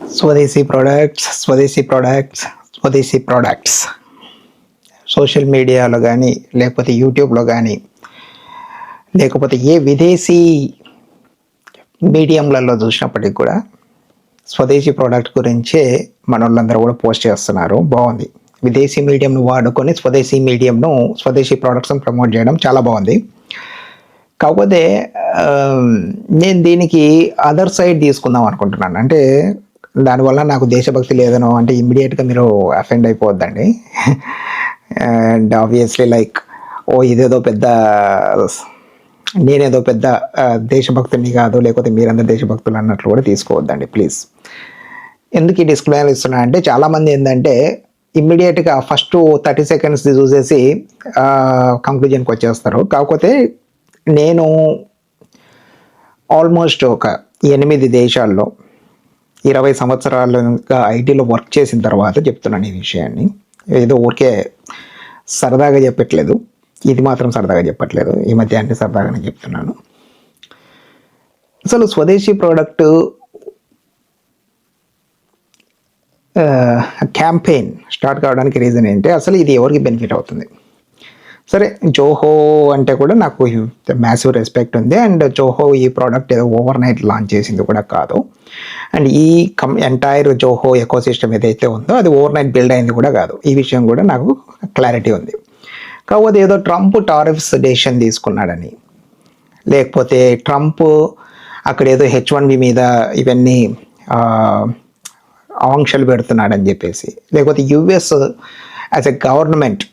స్వదేశీ ప్రోడక్ట్స్ స్వదేశీ ప్రోడక్ట్స్ స్వదేశీ ప్రోడక్ట్స్ సోషల్ మీడియాలో కానీ లేకపోతే యూట్యూబ్లో కానీ లేకపోతే ఏ విదేశీ మీడియంలలో చూసినప్పటికి కూడా స్వదేశీ ప్రోడక్ట్ గురించే మన వాళ్ళందరూ కూడా పోస్ట్ చేస్తున్నారు. బాగుంది. విదేశీ మీడియంను వాడుకొని స్వదేశీ మీడియంను స్వదేశీ ప్రోడక్ట్స్ని ప్రమోట్ చేయడం చాలా బాగుంది. కాకపోతే నేను దీనికి అదర్ సైడ్ తీసుకుందాం అనుకుంటున్నాను. అంటే దానివల్ల నాకు దేశభక్తి లేదనో అంటే ఇమ్మీడియట్గా మీరు అఫెండ్ అయిపోవద్దండి. అండ్ ఆబ్వియస్లీ లైక్ ఓ ఇదేదో పెద్ద నేనేదో పెద్ద దేశభక్తుని కాదు లేకపోతే మీరందరూ దేశభక్తులు అన్నట్లు కూడా తీసుకోవద్దండి ప్లీజ్ ఎందుకు ఈ డిస్క్లైనర్ ఇస్తున్నా అంటే చాలామంది ఏంటంటే ఇమ్మీడియట్గా ఫస్ట్ థర్టీ సెకండ్స్ చూసేసి కంక్లూజన్కి వచ్చేస్తారు. కాకపోతే నేను ఆల్మోస్ట్ ఒక ఎనిమిది దేశాల్లో ఇరవై సంవత్సరాలుగా ఐటీలో వర్క్ చేసిన తర్వాత చెప్తున్నాను ఈ విషయాన్ని. ఏదో ఊరికే సరదాగా చెప్పట్లేదు. ఇది మాత్రం సరదాగా చెప్పట్లేదు. ఈ మధ్య అన్ని సరదాగానే చెప్తున్నాను. అసలు స్వదేశీ ప్రోడక్ట్ క్యాంపెయిన్ స్టార్ట్ కావడానికి రీజన్ ఏంటి? అసలు ఇది ఎవరికి బెనిఫిట్ అవుతుంది? సరే జోహో అంటే కూడా నాకు మ్యాసివ్ రెస్పెక్ట్ ఉంది. అండ్ జోహో ఈ ప్రోడక్ట్ ఏదో ఓవర్ నైట్ లాంచ్ చేసింది కూడా కాదు. అండ్ ఈ కం ఎంటైర్ జోహో ఎకో సిస్టమ్ ఏదైతే ఉందో అది ఓవర్ నైట్ బిల్డ్ అయింది కూడా కాదు. ఈ విషయం కూడా నాకు క్లారిటీ ఉంది. కాకపోతే ఏదో ట్రంప్ టారిఫ్స్ డెసిషన్ తీసుకున్నాడని. లేకపోతే ట్రంప్ అక్కడ ఏదో హెచ్ వన్ బి మీద ఇవన్నీ ఆంక్షలు పెడుతున్నాడని చెప్పేసి. లేకపోతే యుఎస్ యాజ్ ఎ గవర్నమెంట్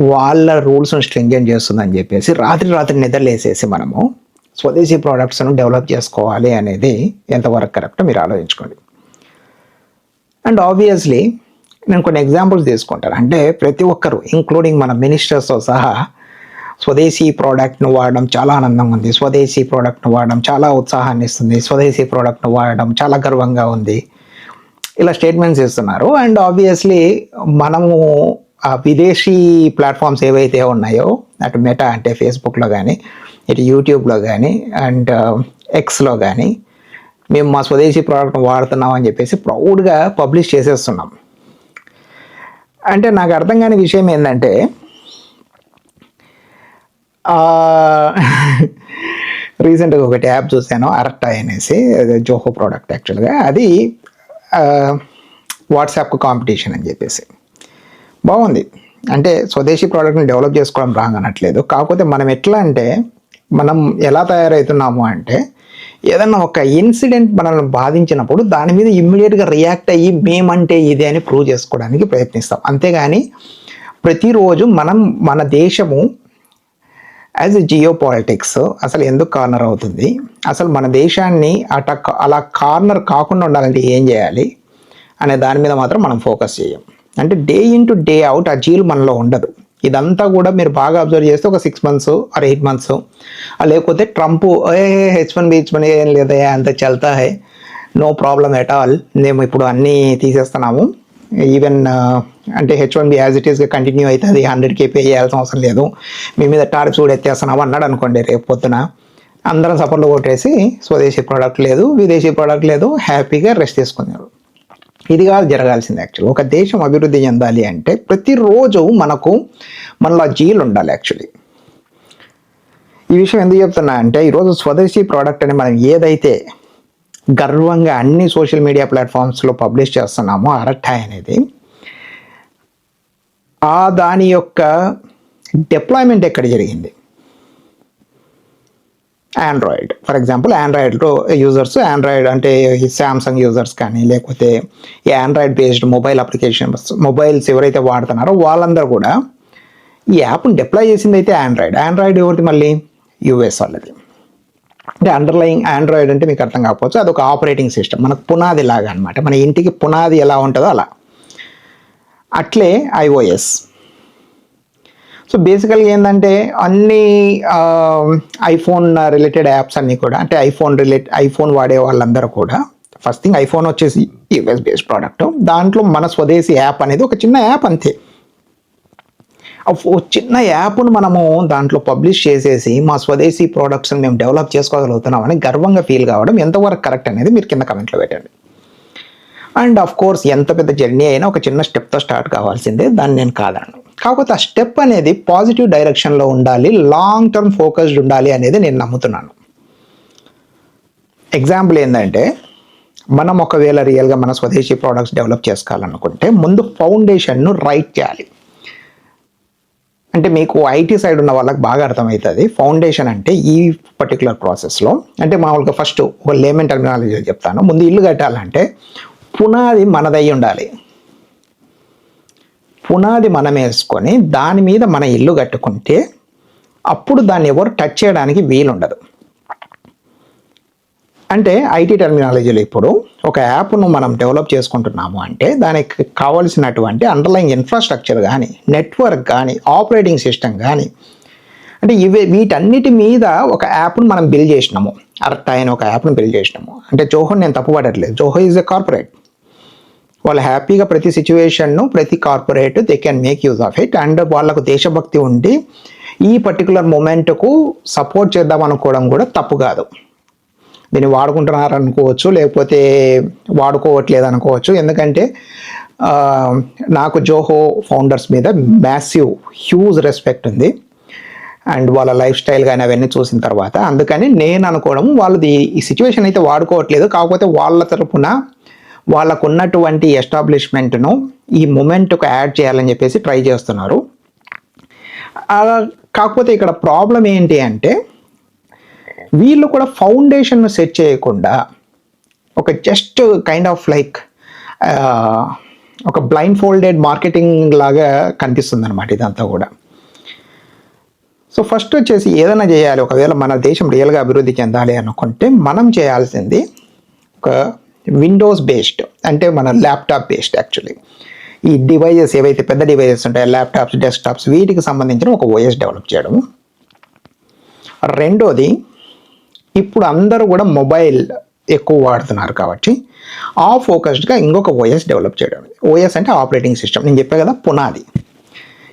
వాళ్ళ రూల్స్ను స్ట్రింజెంట్ చేస్తుందని చెప్పేసి రాత్రి రాత్రి నిద్రలేసేసి మనము స్వదేశీ ప్రోడక్ట్స్ను డెవలప్ చేసుకోవాలి అనేది ఎంతవరకు కరెక్టో మీరు ఆలోచించుకోండి. అండ్ ఆబ్వియస్లీ నేను కొన్ని ఎగ్జాంపుల్స్ తీసుకుంటాను. అంటే ప్రతి ఒక్కరు ఇంక్లూడింగ్ మన మినిస్టర్స్తో సహా స్వదేశీ ప్రోడక్ట్ను వాడడం చాలా ఆనందంగా ఉంది. స్వదేశీ ప్రోడక్ట్ను వాడడం చాలా ఉత్సాహాన్ని ఇస్తుంది. స్వదేశీ ప్రోడక్ట్ను వాడడం చాలా గర్వంగా ఉంది. ఇలా స్టేట్మెంట్స్ ఇస్తున్నారు. అండ్ ఆబ్వియస్లీ మనము ఆ విదేశీ ప్లాట్ఫామ్స్ ఏవైతే ఉన్నాయో అటు మెటా అంటే ఫేస్బుక్లో కానీ ఇటు యూట్యూబ్లో కానీ అండ్ uh, ఎక్స్లో కానీ మేము మా స్వదేశీ ప్రోడక్ట్ వాడుతున్నాం అని చెప్పేసి ప్రౌడ్గా పబ్లిష్ చేసేస్తున్నాం. అంటే నాకు అర్థం కాని విషయం ఏంటంటే రీసెంట్గా ఒకటి యాప్ చూశాను అరట్టా అనేసి అది జోహో ప్రోడక్ట్ యాక్చువల్గా అది uh, వాట్సాప్ కాంపిటీషన్ అని చెప్పేసి. బాగుంది. అంటే స్వదేశీ ప్రోడక్ట్ని డెవలప్ చేసుకోవడం రాంగ్ అనట్లేదు కాకపోతే మనం ఎట్లా అంటే మనం ఎలా తయారవుతున్నాము అంటే ఏదన్నా ఒక ఇన్సిడెంట్ మనల్ని బాధించినప్పుడు దాని మీద ఇమ్మీడియట్గా రియాక్ట్ అయ్యి మేమంటే ఇది అని ప్రూవ్ చేసుకోవడానికి ప్రయత్నిస్తాం. అంతేగాని ప్రతిరోజు మనం మన దేశము యాజ్ ఎ జియో పాలిటిక్స్ అసలు ఎందుకు కార్నర్ అవుతుంది? అసలు మన దేశాన్ని అట అలా కార్నర్ కాకుండా ఉండాలంటే ఏం చేయాలి? అనే దాని మీద మాత్రం మనం ఫోకస్ చేయం. అంటే day in to day out ఆ జీల్ మనలో ఉండదు. ఇదంతా కూడా మీరు బాగా అబ్జర్వ్ చేస్తే ఒక six months or eight months లేకపోతే ట్రంప్ ఏ H one B H one ఏం లేదా? అంత చల్తా హే. నో ప్రాబ్లం ఎట్ ఆల్ మేము ఇప్పుడు అన్నీ తీసేస్తున్నాము. ఈవెన్ అంటే H one B as it ఈస్గా కంటిన్యూ అవుతుంది. హండ్రెడ్కి పే చేయాల్సిన అవసరం లేదు. మీ మీద టార్చ్ కూడా ఎత్తేస్తున్నాము అన్నాడు అనుకోండి రేపు పొద్దున. అందరం సపోర్ట్లో కొట్టేసి స్వదేశీ ప్రోడక్ట్ లేదు విదేశీ ప్రోడక్ట్ లేదు. హ్యాపీగా రెస్ట్ తీసుకున్నారు ఇది కాదు జరగాల్సింది యాక్చువల్లీ ఒక దేశం అభివృద్ధి చెందాలి అంటే ప్రతిరోజు మనకు మనలో జీలు ఉండాలి యాక్చువల్లీ ఈ విషయం ఎందుకు చెప్తున్నా అంటే ఈరోజు స్వదేశీ ప్రోడక్ట్ అని మనం ఏదైతే గర్వంగా అన్ని సోషల్ మీడియా ప్లాట్ఫామ్స్లో పబ్లిష్ చేస్తున్నామో అరట్టాయ్ అనేది ఆ దాని యొక్క డిప్లాయ్మెంట్ ఎక్కడ జరిగింది? ఆండ్రాయిడ్ ఫర్ ఎగ్జాంపుల్ ఆండ్రాయిడ్లో యూజర్స్ ఆండ్రాయిడ్ అంటే ఈ శాంసంగ్ యూజర్స్ కానీ లేకపోతే ఈ Android based mobile applications mobiles ఎవరైతే వాడుతున్నారో వాళ్ళందరూ కూడా ఈ యాప్ని డిప్లాయ్ చేసింది అయితే ఆండ్రాయిడ్ ఆండ్రాయిడ్ ఎవరిది మళ్ళీ? యూఎస్ వాళ్ళది. అంటే అండర్లయింగ్ ఆండ్రాయిడ్ అంటే మీకు అర్థం కాకపోవచ్చు. అది ఒక ఆపరేటింగ్ సిస్టమ్ మనకు పునాది లాగా అనమాట మన ఇంటికి పునాది ఎలా ఉంటుందో అలా. అట్లే ఐఓఎస్ సో బేసికల్గా ఏంటంటే అన్ని ఐఫోన్ రిలేటెడ్ యాప్స్ అన్నీ కూడా అంటే ఐఫోన్ రిలేట్ ఐఫోన్ వాడే వాళ్ళందరూ కూడా ఫస్ట్ థింగ్ ఐఫోన్ వచ్చేసి యూఎస్ బేస్డ్ ప్రోడక్ట్ దాంట్లో మన స్వదేశీ యాప్ అనేది ఒక చిన్న యాప్ అంతే. చిన్న యాప్ను మనము దాంట్లో పబ్లిష్ చేసేసి మా స్వదేశీ ప్రోడక్ట్స్ని మేము డెవలప్ చేసుకోగలుగుతున్నామని గర్వంగా ఫీల్ కావడం ఎంతవరకు కరెక్ట్ అనేది మీరు కింద కమెంట్లో పెట్టండి. అండ్ ఆఫ్ కోర్స్ ఎంత పెద్ద జర్నీ అయినా ఒక చిన్న స్టెప్తో స్టార్ట్ కావాల్సిందే దాన్ని నేను కాదను కాకపోతే ఆ స్టెప్ అనేది పాజిటివ్ డైరెక్షన్లో ఉండాలి లాంగ్ టర్మ్ ఫోకస్డ్ ఉండాలి అనేది నేను నమ్ముతున్నాను. ఎగ్జాంపుల్ ఏంటంటే మనం ఒకవేళ రియల్గా మన స్వదేశీ ప్రోడక్ట్స్ డెవలప్ చేసుకోవాలనుకుంటే ముందు ఫౌండేషన్ను రైట్ చేయాలి. అంటే మీకు ఐటీ సైడ్ ఉన్న వాళ్ళకి బాగా అర్థమవుతుంది. ఫౌండేషన్ అంటే ఈ పర్టికులర్ ప్రాసెస్లో అంటే మామూలుగా ఫస్ట్ ఒక లేమెంట్ టర్మినాలజీ చెప్తాను. ముందు ఇల్లు కట్టాలంటే పునాది మనదై ఉండాలి. పునాది మనం వేసుకొని దాని మీద మన ఇల్లు కట్టుకుంటే అప్పుడు దాన్ని ఎవరు టచ్ చేయడానికి వీలుండదు. అంటే ఐటీ టెర్మినాలజీలో ఇప్పుడు ఒక యాప్ను మనం డెవలప్ చేసుకుంటున్నాము అంటే దానికి కావాల్సినటువంటి అండర్లైన్ ఇన్ఫ్రాస్ట్రక్చర్ కానీ నెట్వర్క్ కానీ ఆపరేటింగ్ సిస్టమ్ కానీ అంటే ఇవి వీటన్నిటి మీద ఒక యాప్ను మనం బిల్డ్ చేసినాము. అర్ట్ అయిన ఒక యాప్ను బిల్డ్ చేసినాము. అంటే జోహో నేను తప్పుపడట్లేదు. జోహో ఈజ్ ఎ కార్పొరేట్ వాళ్ళు హ్యాపీగా ప్రతి సిచ్యువేషన్ను ప్రతి corporate they can make use of it. And వాళ్ళకు దేశభక్తి ఉండి ఈ పర్టికులర్ మూమెంట్కు సపోర్ట్ చేద్దాం అనుకోవడం కూడా తప్పు కాదు. దీన్ని వాడుకుంటున్నారు అనుకోవచ్చు లేకపోతే వాడుకోవట్లేదు అనుకోవచ్చు. ఎందుకంటే నాకు జోహో ఫౌండర్స్ మీద మ్యాసివ్ హ్యూజ్ రెస్పెక్ట్ ఉంది. అండ్ వాళ్ళ లైఫ్ స్టైల్ కానీ అవన్నీ చూసిన తర్వాత. అందుకని నేను అనుకోవడం వాళ్ళది ఈ సిచ్యువేషన్ అయితే వాడుకోవట్లేదు. కాకపోతే వాళ్ళ తరపున వాళ్ళకు ఉన్నటువంటి ఎస్టాబ్లిష్మెంట్ను ఈ మూమెంట్కు యాడ్ చేయాలని చెప్పేసి ట్రై చేస్తున్నారు. కాకపోతే ఇక్కడ ప్రాబ్లం ఏంటి అంటే వీళ్ళు కూడా ఫౌండేషన్ సెట్ చేయకుండా ఒక జస్ట్ కైండ్ ఆఫ్ లైక్ ఒక బ్లైండ్ ఫోల్డెడ్ మార్కెటింగ్ లాగా కనిపిస్తుంది అనమాట ఇదంతా కూడా. సో ఫస్ట్ వచ్చేసి ఏదైనా చేయాలి. ఒకవేళ మన దేశం రియల్గా అభివృద్ధి చెందాలి అనుకుంటే మనం చేయాల్సింది ఒక విండోస్ బేస్డ్ అంటే మన ల్యాప్టాప్ బేస్డ్ యాక్చువల్లీ ఈ డివైజెస్ ఏవైతే పెద్ద డివైజెస్ ఉంటాయో ల్యాప్టాప్స్ డెస్క్టాప్స్ వీటికి సంబంధించిన ఒక ఓఎస్ డెవలప్ చేయడము. రెండోది ఇప్పుడు అందరూ కూడా మొబైల్ ఎక్కువ వాడుతున్నారు కాబట్టి ఆ ఫోకస్డ్గా ఇంకొక ఓఎస్ డెవలప్ చేయడం. ఓఎస్ అంటే ఆపరేటింగ్ సిస్టమ్. నేను చెప్పా కదా పునాది.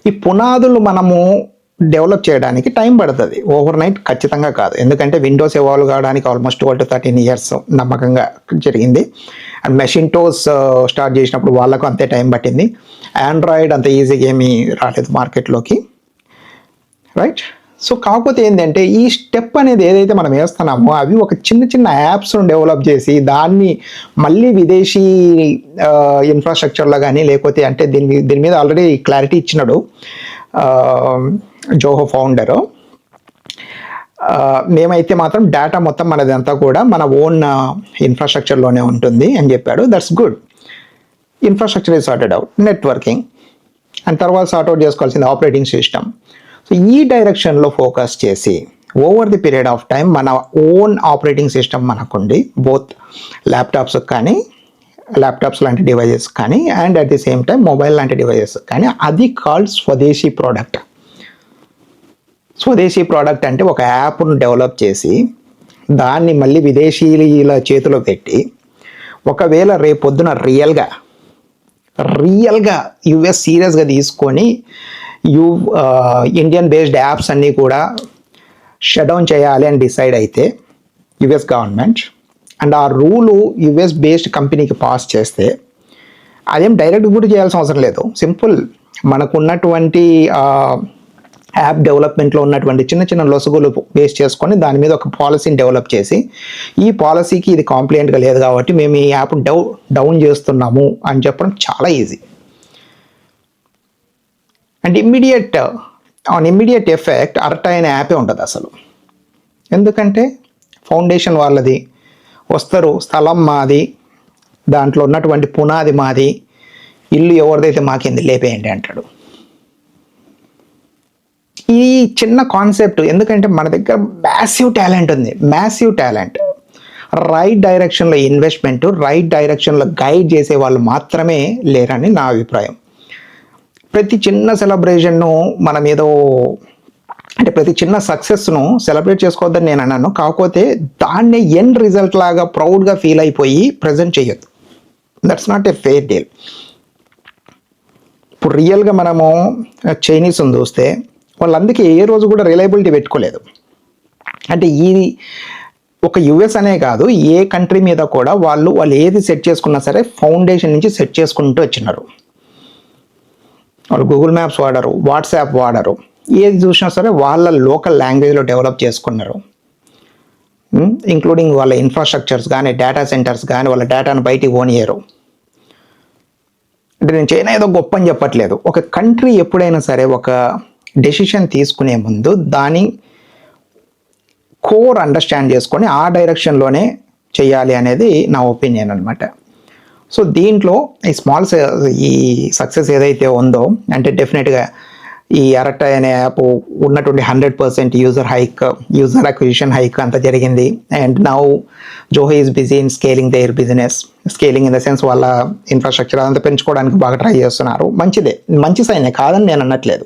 ఈ పునాదులు మనము డెవలప్ చేయడానికి టైం పడుతుంది. ఓవర్ నైట్ ఖచ్చితంగా కాదు. ఎందుకంటే విండోస్ ఎవాల్వ్ కావడానికి almost twelve to thirteen years నమ్మకంగా జరిగింది. అండ్ మెషిన్టోస్ స్టార్ట్ చేసినప్పుడు వాళ్ళకు అంతే టైం పట్టింది. ఆండ్రాయిడ్ అంత ఈజీగా ఏమీ రాలేదు మార్కెట్లోకి. రైట్ సో కాకపోతే ఏంటంటే ఈ స్టెప్ అనేది ఏదైతే మనం వేస్తున్నామో అవి ఒక చిన్న చిన్న యాప్స్ను డెవలప్ చేసి దాన్ని మళ్ళీ విదేశీ uh, ఇన్ఫ్రాస్ట్రక్చర్లో కానీ లేకపోతే అంటే దీని మీద దీని మీద ఆల్రెడీ క్లారిటీ ఇచ్చినాడు జోహో ఫౌండరు. మేమైతే మాత్రం డేటా మొత్తం మనదంతా కూడా మన ఓన్ ఇన్ఫ్రాస్ట్రక్చర్లోనే ఉంటుంది అని చెప్పాడు. That's good infrastructure is sorted out networking and తర్వాత సార్ట్అవుట్ చేసుకోవాల్సింది ఆపరేటింగ్ సిస్టమ్ సో ఈ డైరెక్షన్లో ఫోకస్ చేసి over the period of time మన ఓన్ ఆపరేటింగ్ సిస్టమ్ మనకుండి బోత్ ల్యాప్టాప్స్ కానీ ల్యాప్టాప్స్ లాంటి డివైజెస్ కానీ and at the same time mobile లాంటి డివైజెస్ కానీ అది కాల్డ్ స్వదేశీ ప్రోడక్ట్ స్వదేశీ ప్రోడక్ట్ అంటే ఒక యాప్ను డెవలప్ చేసి దాన్ని మళ్ళీ విదేశీయుల చేతిలో పెట్టి ఒకవేళ రేపొద్దున రియల్గా రియల్గా యుఎస్ సీరియస్గా తీసుకొని యు ఇండియన్ బేస్డ్ యాప్స్ అన్నీ కూడా షట్ డౌన్ చేయాలి అని డిసైడ్ అయితే యుఎస్ గవర్నమెంట్ అండ్ ఆ రూలు యుఎస్ బేస్డ్ కంపెనీకి పాస్ చేస్తే అదేం డైరెక్ట్ కూడా చేయాల్సిన అవసరం లేదు. సింపుల్. మనకున్నటువంటి యాప్ డెవలప్మెంట్లో ఉన్నటువంటి చిన్న చిన్న లొసుగులు బేస్ చేసుకొని దాని మీద ఒక పాలసీని డెవలప్ చేసి ఈ పాలసీకి ఇది కాంప్లైంట్గా లేదు కాబట్టి మేము ఈ యాప్ డౌ డౌన్ చేస్తున్నాము అని చెప్పడం చాలా easy. And immediate on immediate effect అర్ట్ అయిన యాపే ఉంటుంది అసలు ఎందుకంటే ఫౌండేషన్ వాళ్ళది వస్తారు. స్థలం మాది. దాంట్లో ఉన్నటువంటి పునాది మాది. ఇల్లు ఎవరిదైతే మాకింది లేపేయండి అంటాడు. ఈ చిన్న కాన్సెప్ట్ ఎందుకంటే మన దగ్గర మ్యాసివ్ టాలెంట్ ఉంది. మ్యాసివ్ టాలెంట్ రైట్ డైరెక్షన్లో ఇన్వెస్ట్మెంట్ రైట్ డైరెక్షన్లో గైడ్ చేసే వాళ్ళు మాత్రమే లేరని నా అభిప్రాయం. ప్రతి చిన్న సెలబ్రేషన్ను మనం ఏదో అంటే ప్రతి చిన్న సక్సెస్ను సెలబ్రేట్ చేసుకోవద్దని నేను అన్నాను. కాకపోతే దాన్నే ఎండ్ రిజల్ట్ లాగా ప్రౌడ్గా ఫీల్ అయిపోయి ప్రజెంట్ చేయొద్దు. That's not a fair deal ఇప్పుడు రియల్గా మనము చైనీస్ని చూస్తే వాళ్ళందరికీ ఏ రోజు కూడా రిలయబిలిటీ పెట్టుకోలేదు. అంటే ఈ ఒక యుఎస్ అనే కాదు ఏ కంట్రీ మీద కూడా వాళ్ళు వాళ్ళు ఏది సెట్ చేసుకున్నా సరే ఫౌండేషన్ నుంచి సెట్ చేసుకుంటూ వచ్చినారు. వాళ్ళు గూగుల్ మ్యాప్స్ వాడరు వాట్సాప్ వాడరు. ఏది చూసినా సరే వాళ్ళ లోకల్ లాంగ్వేజ్లో డెవలప్ చేసుకున్నారు. ఇంక్లూడింగ్ వాళ్ళ ఇన్ఫ్రాస్ట్రక్చర్స్ కానీ డేటా సెంటర్స్ కానీ వాళ్ళ డేటాను బయటికి పోనీయరు. అంటే నేను చైనా ఏదో గొప్ప అని చెప్పట్లేదు. ఒక కంట్రీ ఎప్పుడైనా సరే ఒక డెసిషన్ తీసుకునే ముందు దాని కోర్ అండర్స్టాండ్ చేసుకొని ఆ డైరెక్షన్లోనే చేయాలి అనేది నా ఒపీనియన్ అనమాట సో దీంట్లో ఈ స్మాల్ ఈ సక్సెస్ ఏదైతే ఉందో అంటే డెఫినెట్గా ఈ అరట అనే యాప్ ఉన్నటువంటి hundred percent user hike user acquisition hike అంతా జరిగింది. And now Zoho is busy in scaling their business scaling in the sense వాళ్ళ ఇన్ఫ్రాస్ట్రక్చర్ అదంతా పెంచుకోవడానికి బాగా ట్రై చేస్తున్నారు. మంచిదే. మంచి సైనే కాదని నేను అనట్లేదు.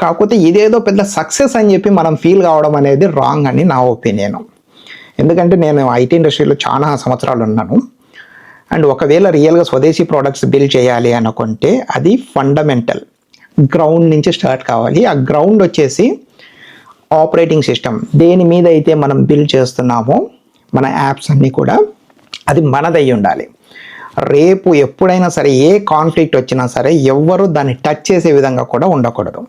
కాకపోతే ఇదేదో పెద్ద సక్సెస్ అని చెప్పి మనం ఫీల్ కావడం అనేది రాంగ్ అని నా ఒపీనియన్ ఎందుకంటే నేను ఐటీ ఇండస్ట్రీలో చాలా సంవత్సరాలు ఉన్నాను. అండ్ ఒకవేళ రియల్గా స్వదేశీ ప్రోడక్ట్స్ బిల్డ్ చేయాలి అనుకుంటే అది ఫండమెంటల్ గ్రౌండ్ నుంచి స్టార్ట్ కావాలి. ఆ గ్రౌండ్ వచ్చేసి ఆపరేటింగ్ సిస్టమ్ దేని మీద అయితే మనం బిల్డ్ చేస్తున్నామో మన యాప్స్ అన్నీ కూడా అది మనదై ఉండాలి. రేపు ఎప్పుడైనా సరే ఏ కాన్ఫ్లిక్ట్ వచ్చినా సరే ఎవ్వరు దాన్ని టచ్ చేసే విధంగా కూడా ఉండకూడదు.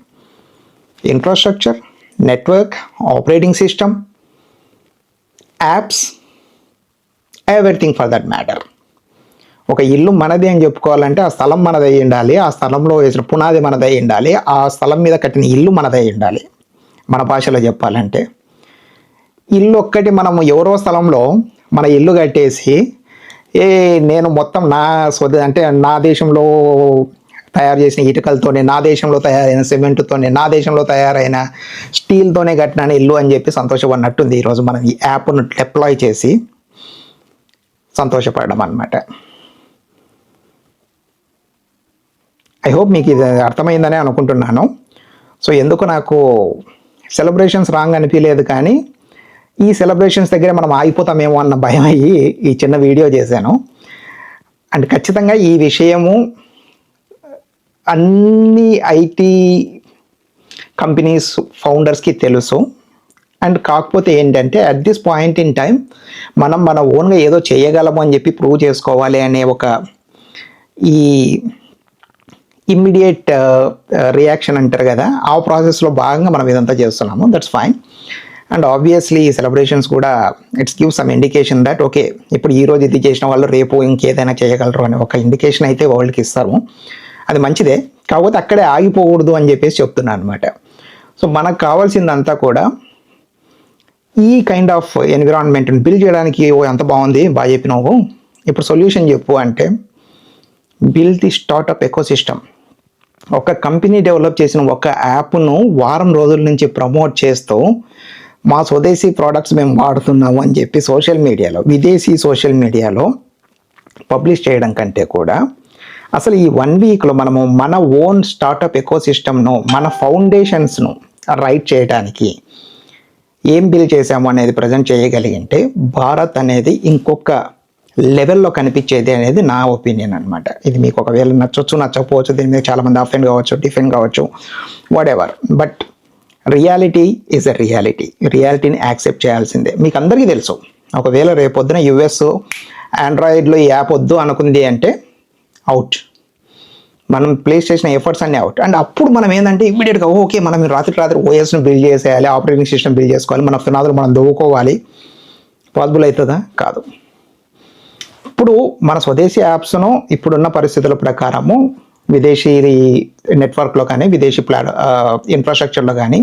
Infrastructure network operating system apps everything for that matter ఒక ఇల్లు మనది అని చెప్పుకోవాలంటే ఆ స్థలం మనదై ఉండాలి ఆ స్థలంలో వేసిన పునాది మనదై ఉండాలి ఆ స్థలం మీద కట్టిన ఇల్లు మనదై ఉండాలి. మన భాషలో చెప్పాలంటే ఇల్లు ఒక్కటి మనము ఎవరో స్థలంలో మన ఇల్లు కట్టేసి ఏ నేను మొత్తం నా స్వద అంటే నా దేశంలో తయారు చేసిన ఇటుకలతోనే నా దేశంలో తయారైన సిమెంట్తోనే నా దేశంలో తయారైన స్టీల్తోనే కట్టిన ఇల్లు అని చెప్పి సంతోషపడినట్టుంది ఈరోజు మనం ఈ యాప్ను డిప్లాయ్ చేసి సంతోషపడడం అనమాట ఐ హోప్ మీకు ఇది అర్థమైందనే అనుకుంటున్నాను. సో ఎందుకు నాకు సెలబ్రేషన్స్ రాంగ్ అనిపించలేదు కానీ ఈ సెలబ్రేషన్స్ దగ్గర మనం ఆగిపోతామేమో అన్న భయం అయ్యి ఈ చిన్న వీడియో చేశాను. అండ్ ఖచ్చితంగా ఈ విషయము అన్ని ఐటీ కంపెనీస్ ఫౌండర్స్కి తెలుసు. అండ్ కాకపోతే ఏంటంటే at this point in time మనం మన ఓన్గా ఏదో చేయగలము అని చెప్పి ప్రూవ్ చేసుకోవాలి అనే ఒక ఈ ఇమ్మీడియట్ రియాక్షన్ అంటారు కదా ఆ ప్రాసెస్లో భాగంగా మనం ఇదంతా చేస్తున్నాము. దట్స్ ఫైన్ అండ్ ఆబ్వియస్లీ ఈ సెలబ్రేషన్స్ కూడా it's give some indication that okay ఇప్పుడు ఈ రోజు ఇది చేసిన వాళ్ళు రేపు ఇంకేదైనా చేయగలరు అనే ఒక ఇండికేషన్ అయితే వరల్డ్కి ఇస్తారు అది మంచిదే. కాకపోతే అక్కడే ఆగిపోకూడదు అని చెప్పేసి చెప్తున్నాను అనమాట సో మనకు కావాల్సిందంతా కూడా ఈ కైండ్ ఆఫ్ ఎన్విరాన్మెంట్ని బిల్డ్ చేయడానికి ఓ ఎంత బాగుంది బాగా చెప్పినావు. ఇప్పుడు సొల్యూషన్ చెప్పు అంటే బిల్డ్ ది స్టార్టప్ ఎకోసిస్టమ్ ఒక కంపెనీ డెవలప్ చేసిన ఒక యాప్ను వారం రోజుల నుంచి ప్రమోట్ చేస్తూ మా స్వదేశీ ప్రోడక్ట్స్ మేము వాడుతున్నాము అని చెప్పి సోషల్ మీడియాలో విదేశీ సోషల్ మీడియాలో పబ్లిష్ చేయడం కంటే కూడా అసలు ఈ వన్ వీక్లో మనము మన ఓన్ స్టార్టప్ ఎకోసిస్టమ్ను మన ఫౌండేషన్స్ను రైట్ చేయడానికి ఏం బిల్ చేసాము అనేది ప్రజెంట్ చేయగలిగింటే భారత్ అనేది ఇంకొక లెవెల్లో కనిపించేది అనేది నా ఒపీనియన్ అనమాట ఇది మీకు ఒకవేళ నచ్చొచ్చు నచ్చకపోవచ్చు దీని మీద చాలామంది అఫెండ్ కావచ్చు డిఫెండ్ కావచ్చు whatever but reality is a reality రియాలిటీని accept చేయాల్సిందే. మీకు అందరికీ తెలుసు. ఒకవేళ రేపొద్దున యుఎస్ ఆండ్రాయిడ్లో ఈ యాప్ వద్దు అనుకుంది అంటే అవుట్ మనం ప్లేస్ చేసిన ఎఫర్ట్స్ అన్నీ అవుట్ అండ్ అప్పుడు మనం ఏంటంటే ఇమీడియట్గా ఓకే మనం రాత్రి రాత్రి ఓఎస్ను బిల్డ్ చేసేయాలి ఆపరేటింగ్ సిస్టమ్ బిల్డ్ చేసుకోవాలి మన ఫినాదులు మనం దవ్వుకోవాలి. పాసిబుల్ అవుతుందా? కాదు. ఇప్పుడు మన స్వదేశీ యాప్స్ను ఇప్పుడున్న పరిస్థితుల ప్రకారము విదేశీ నెట్వర్క్లో కానీ విదేశీ ప్లాట్ ఇన్ఫ్రాస్ట్రక్చర్లో కానీ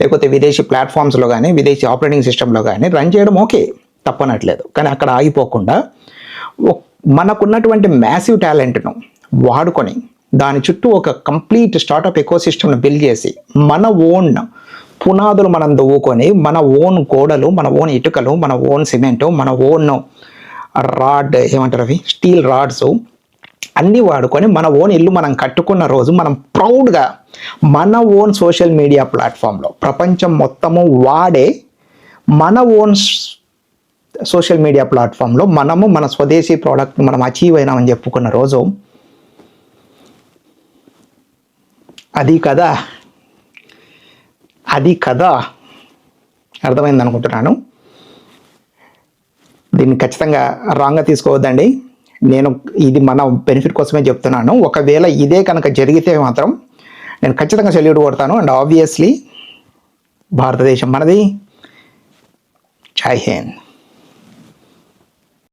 లేకపోతే విదేశీ ప్లాట్ఫామ్స్లో కానీ విదేశీ ఆపరేటింగ్ సిస్టంలో కానీ రన్ చేయడం ఓకే తప్పనట్లేదు. కానీ అక్కడ ఆగిపోకుండా మనకున్నటువంటి మ్యాసివ్ టాలెంట్ను వాడుకొని దాని చుట్టూ ఒక కంప్లీట్ స్టార్టప్ ఎకోసిస్టమ్ను బిల్డ్ చేసి మన ఓన్ పునాదులు మనం దువ్వుకొని మన ఓన్ గోడలు మన ఓన్ ఇటుకలు మన ఓన్ సిమెంటు మన ఓన్ రాడ్ ఏమంటారు అవి? స్టీల్ రాడ్స్ అన్నీ వాడుకొని మన ఓన్ ఇల్లు మనం కట్టుకున్న రోజు మనం ప్రౌడ్గా మన ఓన్ సోషల్ మీడియా ప్లాట్ఫామ్లో ప్రపంచం మొత్తము వాడే మన ఓన్ సోషల్ మీడియా ప్లాట్ఫామ్లో మనము మన స్వదేశీ ప్రోడక్ట్ మనం అచీవ్ అయినామని చెప్పుకున్న రోజు అది కదా? అది కదా? అర్థమైంది అనుకుంటున్నాను దీన్ని ఖచ్చితంగా రాంగ్గా తీసుకోవద్దండి. నేను ఇది మన బెనిఫిట్ కోసమే చెప్తున్నాను. ఒకవేళ ఇదే కనుక జరిగితే మాత్రం నేను ఖచ్చితంగా సెల్యూట్ కొడతాను. అండ్ ఆబ్వియస్లీ భారతదేశం మనది. జై హింద్.